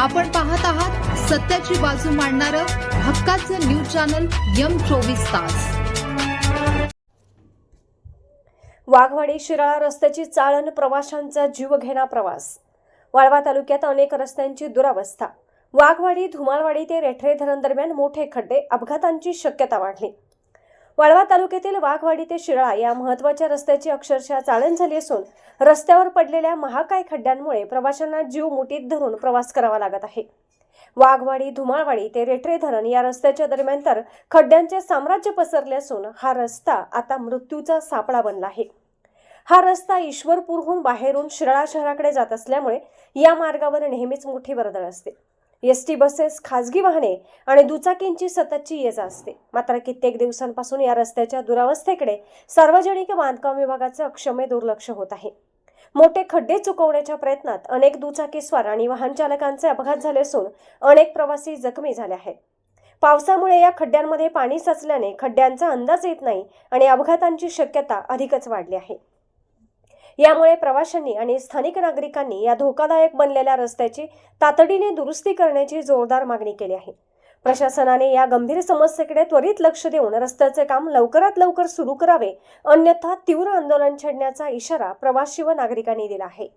आपण पाहत आहात सत्याची बाजू मांडणारं हक्काचं न्यूज चॅनल यम चोवीस तास. वाघवाडी शिराळा रस्त्याची चाळण प्रवाशांचा जीवघेणा प्रवास. वाळवा तालुक्यात अनेक रस्त्यांची दुरावस्था. वाघवाडी धुमाळवाडी ते रेठरे धरण दरम्यान मोठे खड्डे अपघातांची शक्यता वाढली. वाळवा तालुक्यातील वाघवाडी ते शिराळा या महत्त्वाच्या रस्त्याची अक्षरशः चाळण झाली असून रस्त्यावर पडलेल्या महाकाय खड्ड्यांमुळे प्रवाशांना जीव मुठीत धरून प्रवास करावा लागत आहे. वाघवाडी धुमाळवाडी ते रेठरे धरण या रस्त्याच्या दरम्यान तर खड्ड्यांचे साम्राज्य पसरले असून हा रस्ता आता मृत्यूचा सापळा बनला आहे. हा रस्ता ईश्वरपूरहून बाहेरून शिराळा शहराकडे जात असल्यामुळे या मार्गावर नेहमीच मोठी वर्दळ असते. एस टी बसेस खाजगी वाहने आणि दुचाकींची सततची ये जा असते. मात्र कित्येक दिवसांपासून या रस्त्याच्या दुरावस्थेकडे सार्वजनिक बांधकाम विभागाचं अक्षम्य दुर्लक्ष होत आहे. मोठे खड्डे चुकवण्याच्या प्रयत्नात अनेक दुचाकीस्वार आणि वाहन चालकांचे अपघात झाले असून अनेक प्रवासी जखमी झाले आहेत. पावसामुळे या खड्ड्यांमध्ये पाणी साचल्याने खड्ड्यांचा अंदाज येत नाही आणि अपघातांची शक्यता अधिकच वाढली आहे. यामुळे प्रवाशांनी आणि स्थानिक नागरिकांनी या धोकादायक बनलेल्या रस्त्याची तातडीने दुरुस्ती करण्याची जोरदार मागणी केली आहे. प्रशासनाने या गंभीर समस्येकडे त्वरित लक्ष देऊन रस्त्याचे काम लवकरात लवकर सुरू करावे अन्यथा तीव्र आंदोलन छेडण्याचा इशारा प्रवासी व नागरिकांनी दिला आहे.